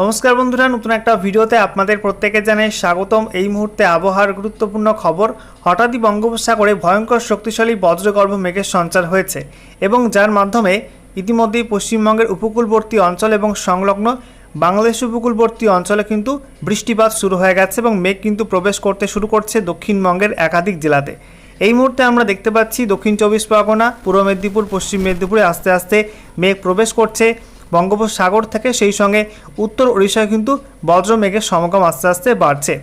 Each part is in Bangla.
নমস্কার বন্ধুরা, নতুন একটা ভিডিওতে আপনাদের প্রত্যেকে জানাই স্বাগতম। এই মুহূর্তে আবহাওয়ার গুরুত্বপূর্ণ খবর, হঠাৎই বঙ্গোপসাগরে ভয়ঙ্কর শক্তিশালী বজ্রগর্ভ মেঘের সঞ্চার হয়েছে এবং যার মাধ্যমে ইতিমধ্যেই পশ্চিমবঙ্গের উপকূলবর্তী অঞ্চল এবং সংলগ্ন বাংলাদেশ উপকূলবর্তী অঞ্চলে কিন্তু বৃষ্টিপাত শুরু হয়ে গেছে এবং মেঘ কিন্তু প্রবেশ করতে শুরু করছে দক্ষিণবঙ্গের একাধিক জেলাতে। এই মুহূর্তে আমরা দেখতে পাচ্ছি দক্ষিণ চব্বিশ পরগনা, পূর্ব মেদিনীপুর, পশ্চিম মেদিনীপুরে আস্তে আস্তে মেঘ প্রবেশ করছে। বঙ্গোপসাগর থেকে সেই সঙ্গে উত্তর ওড়িশায় কিন্তু বজ্র মেঘের সমাগম আস্তে আস্তে বাড়ছে।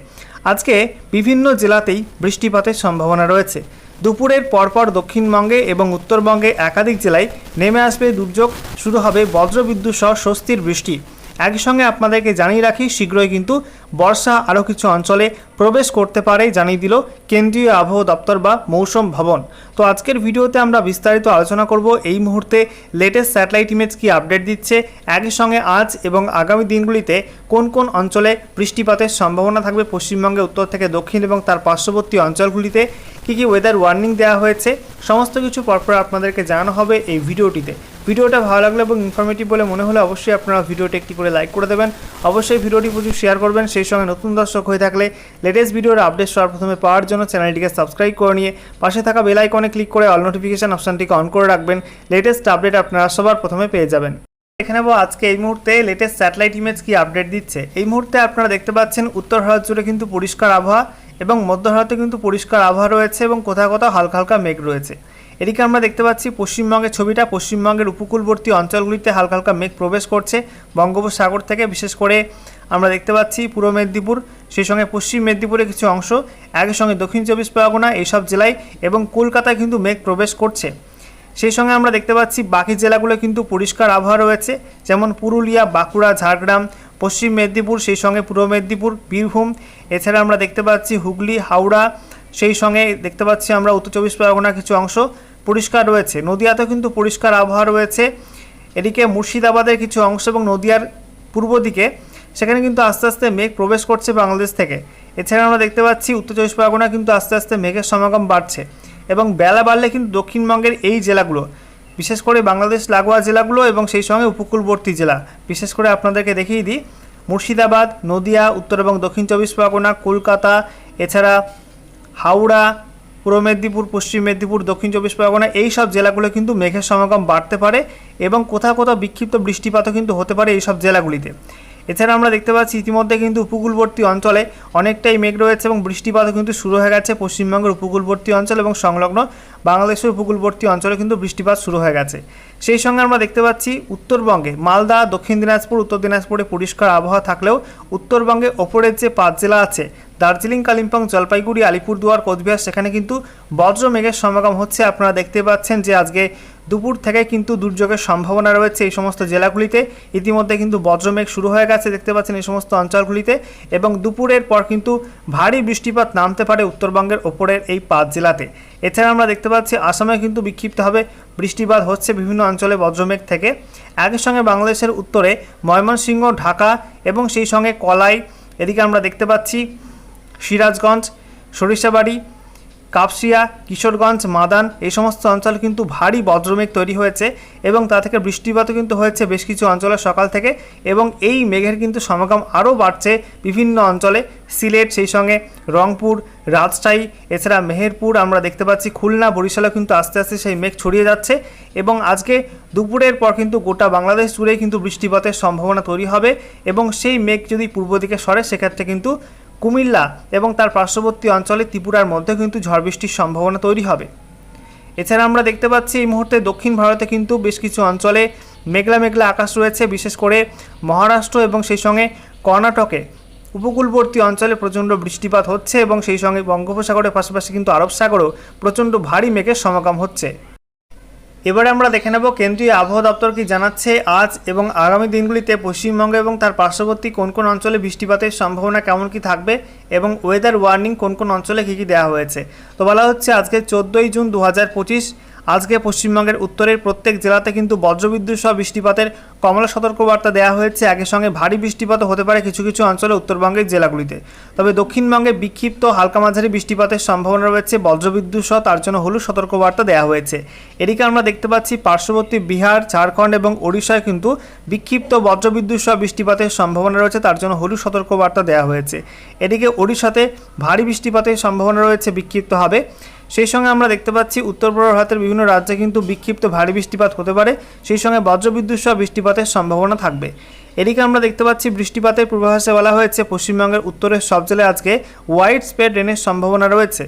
আজকে বিভিন্ন জেলাতেই বৃষ্টিপাতের সম্ভাবনা রয়েছে। দুপুরের পরপর দক্ষিণবঙ্গে এবং উত্তরবঙ্গে একাধিক জেলায় নেমে আসবে দুর্যোগ। শুরু হবে বজ্রবিদ্যুৎ সহ স্বস্তির বৃষ্টি। একই সঙ্গে আপনাদেরকে জানিয়ে রাখি, শীঘ্রই কিন্তু বর্ষা আরও কিছু অঞ্চলে প্রবেশ করতে পারে জানিয়ে দিল কেন্দ্রীয় আবহাওয়া দপ্তর বা মৌসুম ভবন। তো আজকের ভিডিওতে আমরা বিস্তারিত আলোচনা করব এই মুহূর্তে লেটেস্ট স্যাটেলাইট ইমেজ কি আপডেট দিচ্ছে, একই সঙ্গে আজ এবং আগামী দিনগুলিতে কোন কোন অঞ্চলে বৃষ্টিপাতের সম্ভাবনা থাকবে পশ্চিমবঙ্গে উত্তর থেকে দক্ষিণ এবং তার পার্শ্ববর্তী অঞ্চলগুলিতে, কী কী ওয়েদার ওয়ার্নিং দেওয়া হয়েছে, সমস্ত কিছু পরপর আপনাদেরকে জানানো হবে এই ভিডিওটিতে। ভিডিওটা ভালো লাগলে এবং ইনফরমেটিভ বলে মনে হলে অবশ্যই আপনারা ভিডিওটি একটি করে লাইক করে দেবেন। অবশ্যই ভিডিওটি প্রচুর শেয়ার করবেন। সেই সঙ্গে নতুন দর্শক হয়ে থাকলে লেটেস্ট ভিডিওর আপডেট সবার প্রথমে পাওয়ার জন্য চ্যানেলটিকে সাবস্ক্রাইব করে নিয়ে পাশে থাকা বেল আইকনে ক্লিক করে অল নোটিফিকেশান অপশানটিকে অন করে রাখবেন। লেটেস্ট আপডেট আপনারা সবার প্রথমে পেয়ে যাবেন। দেখে নেব আজকে এই মুহূর্তে লেটেস্ট স্যাটেলাইট ইমেজ কি আপডেট দিচ্ছে। এই মুহূর্তে আপনারা দেখতে পাচ্ছেন উত্তর ভারত জুড়ে কিন্তু পরিষ্কার আবহাওয়া এবং মধ্য ভারতে কিন্তু পরিষ্কার আবহাওয়া রয়েছে এবং কোথাও কোথাও হালকা হালকা মেঘ রয়েছে। এদিকে আমরা দেখতে পাচ্ছি, পশ্চিমবঙ্গের ছবিটা, পশ্চিমবঙ্গের উপকূলবর্তী অঞ্চলগুলিতে হালকা হালকা মেঘ প্রবেশ করছে। বঙ্গোপসাগর থেকে, বিশেষ করে আমরা দেখতে পাচ্ছি পূর্ব মেদিনীপুর, সেই সঙ্গে পশ্চিম মেদিনীপুরের কিছু অংশ, একই সঙ্গে দক্ষিণ চব্বিশ পরগনা, এইসব জেলায় এবং কলকাতায় কিন্তু মেঘ প্রবেশ করছে। সেই সঙ্গে আমরা দেখতে পাচ্ছি, বাকি জেলাগুলো কিন্তু পরিষ্কার আবহাওয়া রয়েছে, যেমন পুরুলিয়া, বাঁকুড়া, ঝাড়গ্রাম, পশ্চিম মেদিনীপুর, সেই সঙ্গে পূর্ব মেদিনীপুর, বীরভূম, এছাড়া আমরা দেখতে পাচ্ছি হুগলি, হাওড়া, সেই সঙ্গে দেখতে পাচ্ছি আমরা উত্তর চব্বিশ পরগনার কিছু অংশ। পরিষ্কার রয়েছে। নদিয়াতেও কিন্তু পরিষ্কার আবহাওয়া রয়েছে। এদিকে মুর্শিদাবাদের কিছু অংশ এবং নদিয়ার পূর্ব দিকে সেখানে কিন্তু আস্তে আস্তে মেঘ প্রবেশ করছে বাংলাদেশ থেকে। এছাড়া আমরা দেখতে পাচ্ছি, উত্তর চব্বিশ পরগনা কিন্তু আস্তে আস্তে মেঘের সমাগম বাড়ছে এবং বেলা বাড়লে কিন্তু দক্ষিণবঙ্গের এই জেলাগুলো, বিশেষ করে বাংলাদেশ লাগোয়া জেলাগুলো এবং সেই সঙ্গে উপকূলবর্তী জেলা, বিশেষ করে আপনাদেরকে দেখিয়ে দিই, মুর্শিদাবাদ, নদিয়া, উত্তর এবং দক্ষিণ চব্বিশ পরগনা, কলকাতা, এছাড়া হাওড়া পূর্ব মেদিনীপুর, পশ্চিম মেদিনীপুর, দক্ষিণ চব্বিশ পরগনা এই সব জেলাগুলো কিন্তু মেঘের সমাগম বাড়তে পারে এবং কোথাও কোথাও বিক্ষিপ্ত বৃষ্টিপাতও কিন্তু হতে পারে এই সব জেলাগুলিতে। এছাড়া আমরা দেখতে পাচ্ছি ইতিমধ্যে কিন্তু উপকূলবর্তী অঞ্চলে অনেকটাই মেঘ রয়েছে এবং বৃষ্টিপাতও কিন্তু শুরু হয়ে গেছে পশ্চিমবঙ্গের উপকূলবর্তী অঞ্চল এবং সংলগ্ন বাংলাদেশের উপকূলবর্তী অঞ্চলে কিন্তু বৃষ্টিপাত শুরু হয়ে গেছে। সেই সঙ্গে আমরা দেখতে পাচ্ছি উত্তরবঙ্গে মালদা, দক্ষিণ দিনাজপুর, উত্তর দিনাজপুরে পরিষ্কার আবহাওয়া থাকলেও উত্তরবঙ্গে ওপরের যে পাঁচ জেলা আছে, দার্জিলিং, কালিম্পং, জলপাইগুড়ি, আলিপুরদুয়ার, কোচবিহার, সেখানে কিন্তু বজ্র মেঘের সমাগম হচ্ছে। আপনারা দেখতে পাচ্ছেন যে আজকে দুপুর থেকে কিন্তু দুর্যোগের সম্ভাবনা রয়েছে এই সমস্ত জেলাগুলিতে। ইতিমধ্যে কিন্তু বজ্রমেঘ শুরু হয়ে গেছে, দেখতে পাচ্ছেন এই সমস্ত অঞ্চলগুলিতে। এবং দুপুরের পর কিন্তু ভারী বৃষ্টিপাত নামতে পারে উত্তরবঙ্গের ওপরের এই পাঁচ জেলাতে। এছাড়া আমরা দেখতে পাচ্ছি, আসামে কিন্তু বিক্ষিপ্তভাবে বৃষ্টিপাত হচ্ছে বিভিন্ন অঞ্চলে বজ্রমেঘ থেকে। একই সঙ্গে বাংলাদেশের উত্তরে ময়মনসিংহ, ঢাকা এবং সেই সঙ্গে কলাই। এদিকে আমরা দেখতে পাচ্ছি, সিরাজগঞ্জ, সরিষাবাড়ি কাপসিয়া, কিশোরগঞ্জ, মাদান, এই সমস্ত অঞ্চল কিন্তু ভারী বজ্রমেঘ তৈরি হয়েছে এবং তা থেকে বৃষ্টিপাতও কিন্তু হয়েছে বেশ কিছু অঞ্চলে সকাল থেকে এবং এই মেঘের কিন্তু সমাগম আরও বাড়ছে বিভিন্ন অঞ্চলে। সিলেট, সেই সঙ্গে রংপুর, রাজশাহী, এছাড়া মেহেরপুর আমরা দেখতে পাচ্ছি খুলনা, বরিশালেও কিন্তু আস্তে আস্তে সেই মেঘ ছড়িয়ে যাচ্ছে এবং আজকে দুপুরের পর কিন্তু গোটা বাংলাদেশ জুড়েই কিন্তু বৃষ্টিপাতের সম্ভাবনা তৈরি হবে এবং সেই মেঘ যদি পূর্ব দিকে সরে, সেক্ষেত্রে কিন্তু কুমিল্লা এবং তার পার্শ্ববর্তী অঞ্চলে ত্রিপুরার মধ্যে কিন্তু ঝড় বৃষ্টির সম্ভাবনা তৈরি হবে। এছাড়া আমরা দেখতে পাচ্ছি এই মুহূর্তে দক্ষিণ ভারতে কিন্তু বেশ কিছু অঞ্চলে মেঘলা মেঘলা আকাশ রয়েছে, বিশেষ করে মহারাষ্ট্র এবং সেই সঙ্গে কর্ণাটকে। উপকূলবর্তী অঞ্চলে প্রচণ্ড বৃষ্টিপাত হচ্ছে এবং সেই সঙ্গে বঙ্গোপসাগরের পাশাপাশি কিন্তু আরব সাগরেও প্রচণ্ড ভারী মেঘের সমাগম হচ্ছে। এবারে আমরা দেখে নেব কেন্দ্রীয় আবহাওয়া দপ্তর কি জানাচ্ছে আজ এবং আগামী দিনগুলিতে পশ্চিমবঙ্গ এবং তার পার্শ্ববর্তী কোন কোন অঞ্চলে বৃষ্টিপাতের সম্ভাবনা কেমন কি থাকবে এবং ওয়েদার ওয়ার্নিং কোন কোন অঞ্চলে কী কী দেওয়া হয়েছে। তো বলা হচ্ছে আজকে চোদ্দোই জুন দু হাজার পঁচিশ আজকে পশ্চিমবঙ্গের উত্তরের প্রত্যেক জেলাতে কিন্তু বজ্রবিদ্যুৎ সহ বৃষ্টিপাতের কমলা সতর্কবার্তা দেওয়া হয়েছে। একই সঙ্গে ভারী বৃষ্টিপাতও হতে পারে কিছু কিছু অঞ্চলে উত্তরবঙ্গের জেলাগুলিতে। তবে দক্ষিণবঙ্গে বিক্ষিপ্ত হালকা মাঝারি বৃষ্টিপাতের সম্ভাবনা রয়েছে। বজ্রবিদ্যুৎ সহ তার জন্য হলুদ সতর্কবার্তা দেওয়া হয়েছে। এদিকে আমরা দেখতে পাচ্ছি পার্শ্ববর্তী বিহার, ঝাড়খণ্ড এবং ওড়িশায় কিন্তু বিক্ষিপ্ত বজ্রবিদ্যুৎ সহ বৃষ্টিপাতের সম্ভাবনা রয়েছে। তার জন্য হলুদ সতর্কবার্তা দেওয়া হয়েছে। এদিকে ওড়িশাতে ভারী বৃষ্টিপাতের সম্ভাবনা রয়েছে। বিক্ষিপ্ত হবে সেই সঙ্গে আমরা দেখতে পাচ্ছি উত্তর ভারতের বিভিন্ন রাজ্যে কিন্তু বিক্ষিপ্ত ভারী বৃষ্টিপাত হতে পারে। সেই সঙ্গে বজ্রবিদ্যুৎ সহ বৃষ্টিপাতের সম্ভাবনা থাকবে। এদিকে আমরা দেখতে পাচ্ছি বৃষ্টিপাতের পূর্বাভাসে বলা হয়েছে, পশ্চিমবঙ্গের উত্তরের সব জেলায় আজকে হোয়াইট স্প্রেড রেনের সম্ভাবনা রয়েছে।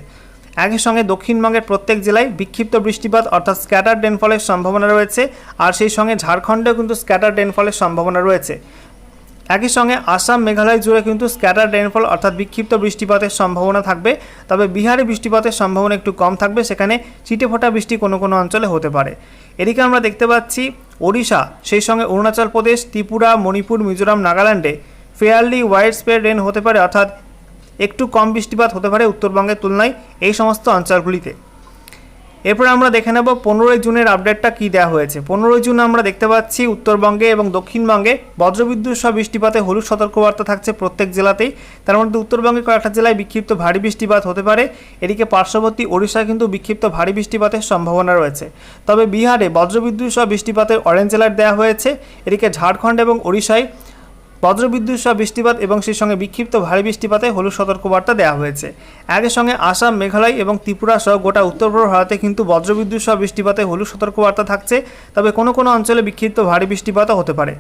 একই সঙ্গে দক্ষিণবঙ্গের প্রত্যেক জেলায় বিক্ষিপ্ত বৃষ্টিপাত অর্থাৎ স্ক্যাটার ডেনফলের সম্ভাবনা রয়েছে। আর সেই সঙ্গে ঝাড়খণ্ডেও কিন্তু স্ক্যাটার ডেনফলের সম্ভাবনা রয়েছে। একই সঙ্গে আসাম মেঘালয় জুড়ে কিন্তু স্ক্যাটার রেনফল অর্থাৎ বিক্ষিপ্ত বৃষ্টিপাতের সম্ভাবনা থাকবে। তবে বিহারে বৃষ্টিপাতের সম্ভাবনা একটু কম থাকবে, সেখানে ছিটেফোঁটা বৃষ্টি কোনো কোনো অঞ্চলে হতে পারে। এদিকে আমরা দেখতে পাচ্ছি ওড়িশা, সেই সঙ্গে অরুণাচল প্রদেশ, ত্রিপুরা, মণিপুর, মিজোরাম, নাগাল্যান্ডে ফেয়ারলি ওয়াইড স্প্রেড রেন হতে পারে, অর্থাৎ একটু কম বৃষ্টিপাত হতে পারে উত্তরবঙ্গের তুলনায় এই সমস্ত অঞ্চলগুলিতে। এরপর আমরা দেখে নেব পনেরোই জুনের আপডেটটা কী দেওয়া হয়েছে। পনেরোই জুন আমরা দেখতে পাচ্ছি উত্তরবঙ্গে এবং দক্ষিণবঙ্গে বজ্রবিদ্যুৎ সহ বৃষ্টিপাতে হলুদ সতর্কবার্তা থাকছে প্রত্যেক জেলাতেই। তার মধ্যে উত্তরবঙ্গে কয়েকটা জেলায় বিক্ষিপ্ত ভারী বৃষ্টিপাত হতে পারে। এদিকে পার্শ্ববর্তী ওড়িশায় কিন্তু বিক্ষিপ্ত ভারী বৃষ্টিপাতের সম্ভাবনা রয়েছে। তবে বিহারে বজ্রবিদ্যুৎ সহ বৃষ্টিপাতের অরেঞ্জ অ্যালার্ট দেওয়া হয়েছে। এদিকে ঝাড়খণ্ড এবং ওড়িশায় বজ্রবিদ্যুৎ সহ বৃষ্টিপাত এবং সেই সঙ্গে বিক্ষিপ্ত ভারী বৃষ্টিপাতে হলুদ সতর্কবার্তা দেওয়া হয়েছে। একই সঙ্গে আসাম, মেঘালয় এবং ত্রিপুরা সহ গোটা উত্তর পূর্ব ভারতে কিন্তু বজ্রবিদ্যুৎ সহ বৃষ্টিপাতে হলুদ সতর্কবার্তা থাকছে, তবে কোনো কোনো অঞ্চলে বিক্ষিপ্ত ভারী বৃষ্টিপাতও হতে পারে।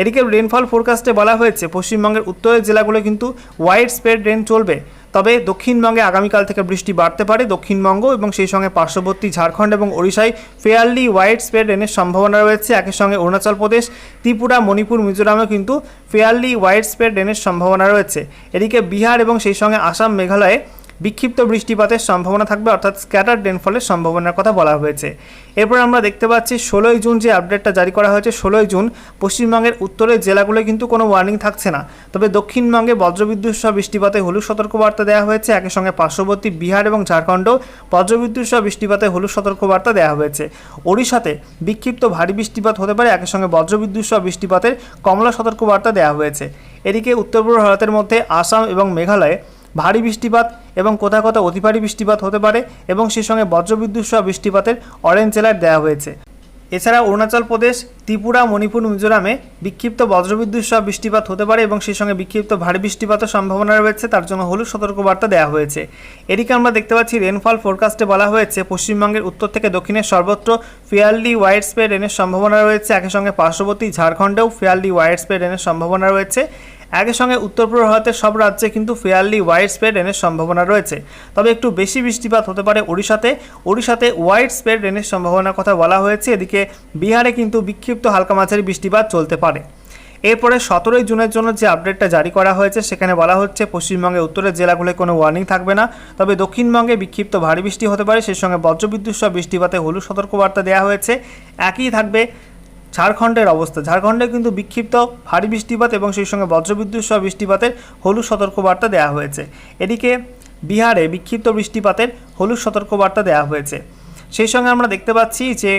এদিকে রেনফল ফোরকাস্টে বলা হয়েছে, পশ্চিমবঙ্গের উত্তরের জেলাগুলো কিন্তু ওয়াইড স্প্রেড রেন চলবে। তবে দক্ষিণবঙ্গে আগামীকাল থেকে বৃষ্টি বাড়তে পারে দক্ষিণবঙ্গ এবং সেই সঙ্গে পার্শ্ববর্তী ঝাড়খণ্ড এবং ওড়িশায় ফেয়ারলি ওয়াইড স্প্রেড রেনের সম্ভাবনা রয়েছে। একই সঙ্গে অরুণাচল প্রদেশ, ত্রিপুরা, মণিপুর, মিজোরামেও কিন্তু ফেয়ারলি ওয়াইড স্প্রেড রেনের সম্ভাবনা রয়েছে। এদিকে বিহার এবং সেই সঙ্গে আসাম, মেঘালয়ে বিক্ষিপ্ত বৃষ্টিপাতের সম্ভাবনা থাকবে, অর্থাৎ স্ক্যাটার রেনফলের সম্ভাবনার কথা বলা হয়েছে। এরপর আমরা দেখতে পাচ্ছি, ষোলোই জুন যে আপডেটটা জারি করা হয়েছে, ষোলোই জুন পশ্চিমবঙ্গের উত্তরের জেলাগুলোয় কিন্তু কোনো ওয়ার্নিং থাকছে না। তবে দক্ষিণবঙ্গে বজ্রবিদ্যুৎ সহ বৃষ্টিপাতে হলুদ সতর্কবার্তা দেওয়া হয়েছে। একই সঙ্গে পার্শ্ববর্তী বিহার এবং ঝাড়খণ্ডও বজ্রবিদ্যুৎ সহ বৃষ্টিপাতে হলুদ সতর্কবার্তা দেওয়া হয়েছে। ওড়িশাতে বিক্ষিপ্ত ভারী বৃষ্টিপাত হতে পারে, একই সঙ্গে বজ্রবিদ্যুৎ সহ বৃষ্টিপাতের কমলা সতর্কবার্তা দেওয়া হয়েছে। এদিকে উত্তর পূর্ব ভারতের মধ্যে আসাম এবং মেঘালয়ে ভারী বৃষ্টিপাত এবং কোথাও কোথাও অতি ভারী বৃষ্টিপাত হতে পারে এবং সেই সঙ্গে বজ্রবিদ্যুৎ সহ বৃষ্টিপাতের অরেঞ্জ অ্যালার্ট দেওয়া হয়েছে। এছাড়া অরুণাচল প্রদেশ, ত্রিপুরা, মণিপুর, মিজোরামে বিক্ষিপ্ত বজ্রবিদ্যুৎ সহ বৃষ্টিপাত হতে পারে এবং সেই সঙ্গে বিক্ষিপ্ত ভারী বৃষ্টিপাতের সম্ভাবনা রয়েছে, তার জন্য হলুদ সতর্কবার্তা দেওয়া হয়েছে। এদিকে আমরা দেখতে পাচ্ছি রেনফল ফোরকাস্টে বলা হয়েছে, পশ্চিমবঙ্গের উত্তর থেকে দক্ষিণের সর্বত্র ফেয়ারলি ওয়াইড স্প্রেড রেনের সম্ভাবনা রয়েছে, একই সঙ্গে পার্শ্ববর্তী ঝাড়খণ্ডেও ফেয়ারলি ওয়াইড স্প্রেড রেনের সম্ভাবনা রয়েছে। একই সঙ্গে উত্তর পূর্ব ভারতের সব রাজ্যে কিন্তু ফেয়ারলি ওয়াইড স্প্রেড রেনের সম্ভাবনা রয়েছে। তবে একটু বেশি বৃষ্টিপাত হতে পারে ওড়িশাতে। ওড়িশাতে ওয়াইড স্প্রেড রেনের সম্ভাবনার কথা বলা হয়েছে। এদিকে বিহারে কিন্তু বিক্ষিপ্ত হালকা মাঝারি বৃষ্টিপাত চলতে পারে। এরপরে সতেরোই জুনের জন্য যে আপডেটটা জারি করা হয়েছে, সেখানে বলা হচ্ছে পশ্চিমবঙ্গে উত্তরের জেলাগুলোয় কোনো ওয়ার্নিং থাকবে না। তবে দক্ষিণবঙ্গে বিক্ষিপ্ত ভারী বৃষ্টি হতে পারে। সেই সঙ্গে বজ্রবিদ্যুৎ সহ বৃষ্টিপাতে হলুদ সতর্কবার্তা দেওয়া হয়েছে। একই থাকবে ঝাড়খণ্ডের অবস্থা। ঝাড়খণ্ডে কিন্তু বিক্ষিপ্ত ভারী বৃষ্টিপাত এবং সেই সঙ্গে বজ্রবিদ্যুৎ সহ বৃষ্টিপাতের হলুদ সতর্কবার্তা দেওয়া হয়েছে। এদিকে বিহারে বিক্ষিপ্ত বৃষ্টিপাতের হলুদ সতর্কবার্তা দেওয়া হয়েছে। সেই সঙ্গে আমরা দেখতে পাচ্ছি যে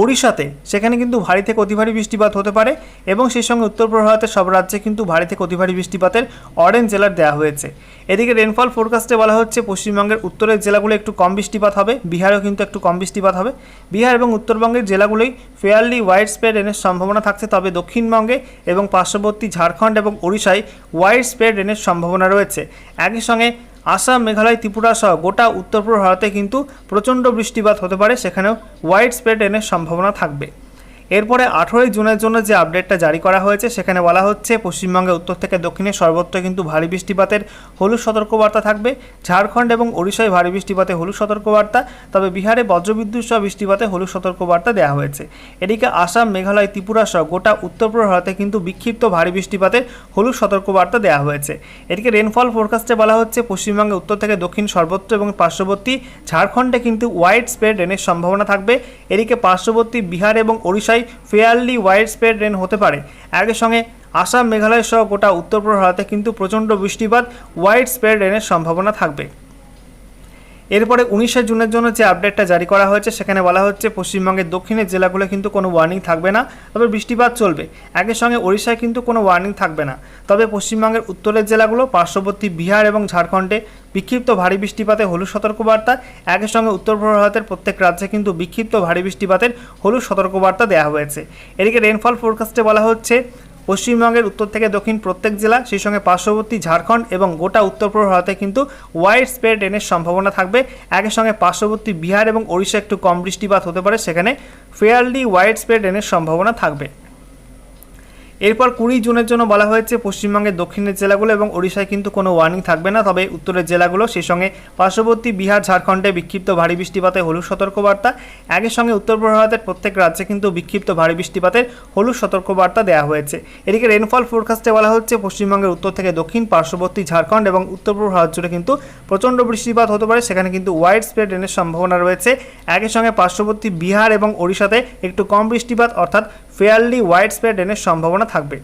ওড়িশাতে, সেখানে কিন্তু ভারী থেকে অতি ভারী বৃষ্টিপাত হতে পারে এবং সেই সঙ্গে উত্তর পূর্ব ভারতের সব রাজ্যে কিন্তু ভারী থেকে অতি ভারী বৃষ্টিপাতের অরেঞ্জ অ্যালার্ট দেওয়া হয়েছে। এদিকে রেনফল ফোরকাস্টে বলা হচ্ছে পশ্চিমবঙ্গের উত্তরের জেলাগুলো একটু কম বৃষ্টিপাত হবে, বিহারেও কিন্তু একটু কম বৃষ্টিপাত হবে। বিহার এবং উত্তরবঙ্গের জেলাগুলোই ফেয়ারলি ওয়াইড স্প্রেড রেনের সম্ভাবনা থাকছে, তবে দক্ষিণবঙ্গে এবং পার্শ্ববর্তী ঝাড়খণ্ড এবং ওড়িশায় ওয়াইড স্প্রেড রেনের সম্ভাবনা রয়েছে। একই সঙ্গে আসাম, মেঘালয়, ত্রিপুরা সহ গোটা উত্তর পূর্ব ভারতে কিন্তু প্রচণ্ড বৃষ্টিপাত হতে পারে, সেখানেও ওয়াইড স্প্রেড এনের সম্ভাবনা থাকবে। এরপরে আঠেরোই জুনের জন্য যে আপডেটটা জারি করা হয়েছে, সেখানে বলা হচ্ছে পশ্চিমবঙ্গে উত্তর থেকে দক্ষিণে সর্বত্র কিন্তু ভারী বৃষ্টিপাতের হলুদ সতর্কবার্তা থাকবে। ঝাড়খণ্ড এবং ওড়িশায় ভারী বৃষ্টিপাতে হলুদ সতর্কবার্তা, তবে বিহারে বজ্রবিদ্যুৎ সহ বৃষ্টিপাতে হলুদ সতর্কবার্তা দেওয়া হয়েছে। এদিকে আসাম, মেঘালয়, ত্রিপুরা সহ গোটা উত্তর পূর্ব ভারতে কিন্তু বিক্ষিপ্ত ভারী বৃষ্টিপাতের হলুদ সতর্কবার্তা দেওয়া হয়েছে। এদিকে রেনফল ফোরকাস্টে বলা হচ্ছে পশ্চিমবঙ্গে উত্তর থেকে দক্ষিণ সর্বত্র এবং পার্শ্ববর্তী ঝাড়খণ্ডে কিন্তু ওয়াইড স্প্রেড রেনের সম্ভাবনা থাকবে। এদিকে পার্শ্ববর্তী বিহার এবং ওড়িশায় ফেয়ারলি ওয়াইড স্প্রেড রেন হতে পারে। একই সঙ্গে আসাম মেঘালয় সহ গোটা উত্তর প্রহরাতে কিন্তু প্রচণ্ড বৃষ্টিপাত ওয়াইড স্প্রেড রেনের সম্ভাবনা থাকবে। এরপরে উনিশে জুনের জন্য যে আপডেটটা জারি করা হয়েছে, সেখানে বলা হচ্ছে পশ্চিমবঙ্গের দক্ষিণের জেলাগুলো কিন্তু কোনো ওয়ার্নিং থাকবে না, তবে বৃষ্টিপাত চলবে। একই সঙ্গে ওড়িশায় কিন্তু কোনো ওয়ার্নিং থাকবে না। তবে পশ্চিমবঙ্গের উত্তরের জেলাগুলো, পার্শ্ববর্তী বিহার এবং ঝাড়খণ্ডে বিক্ষিপ্ত ভারী বৃষ্টিপাতে হলুদ সতর্কবার্তা, একই সঙ্গে উত্তর ভারতের প্রত্যেক রাজ্যে কিন্তু বিক্ষিপ্ত ভারী বৃষ্টিপাতের হলুদ সতর্কবার্তা দেওয়া হয়েছে। এদিকে রেনফল ফোরকাস্টে বলা হচ্ছে পশ্চিমবঙ্গের উত্তর থেকে দক্ষিণ প্রত্যেক জেলা, সেই সঙ্গে পার্শ্ববর্তী ঝাড়খণ্ড এবং গোটা উত্তর পূর্ব ভারতে কিন্তু ওয়াইড স্প্রেড রেনের সম্ভাবনা থাকবে। একই সঙ্গে পার্শ্ববর্তী বিহার এবং ওড়িশা একটু কম বৃষ্টিপাত হতে পারে, সেখানে ফেয়ারলি ওয়াইড স্প্রেড রেনের সম্ভাবনা থাকবে। এরপর কুড়ি জুনের জন্য বলা হয়েছে, পশ্চিমবঙ্গের দক্ষিণের জেলাগুলো এবং ওড়িশায় কিন্তু কোনো ওয়ার্নিং থাকবে না। তবে উত্তরের জেলাগুলো, সেই সঙ্গে পার্শ্ববর্তী বিহার, ঝাড়খণ্ডে বিক্ষিপ্ত ভারী বৃষ্টিপাতে হলুদ সতর্কবার্তা। একই সঙ্গে উত্তর ভারতের প্রত্যেক রাজ্যে কিন্তু বিক্ষিপ্ত ভারী বৃষ্টিপাতের হলুদ সতর্কবার্তা দেওয়া হয়েছে। এদিকে রেনফল ফোরকাস্টে বলা হচ্ছে, পশ্চিমবঙ্গের উত্তর থেকে দক্ষিণ, পার্শ্ববর্তী ঝাড়খণ্ড এবং উত্তর পূর্ব ভারত জুড়ে কিন্তু প্রচণ্ড বৃষ্টিপাত হতে পারে। সেখানে কিন্তু ওয়াইড স্প্রেড রেনের সম্ভাবনা রয়েছে। একই সঙ্গে পার্শ্ববর্তী বিহার এবং ওড়িশাতে একটু কম বৃষ্টিপাত, অর্থাৎ ফেয়ারলি ওয়াইড স্প্রেড রেনের সম্ভাবনা থাকবে।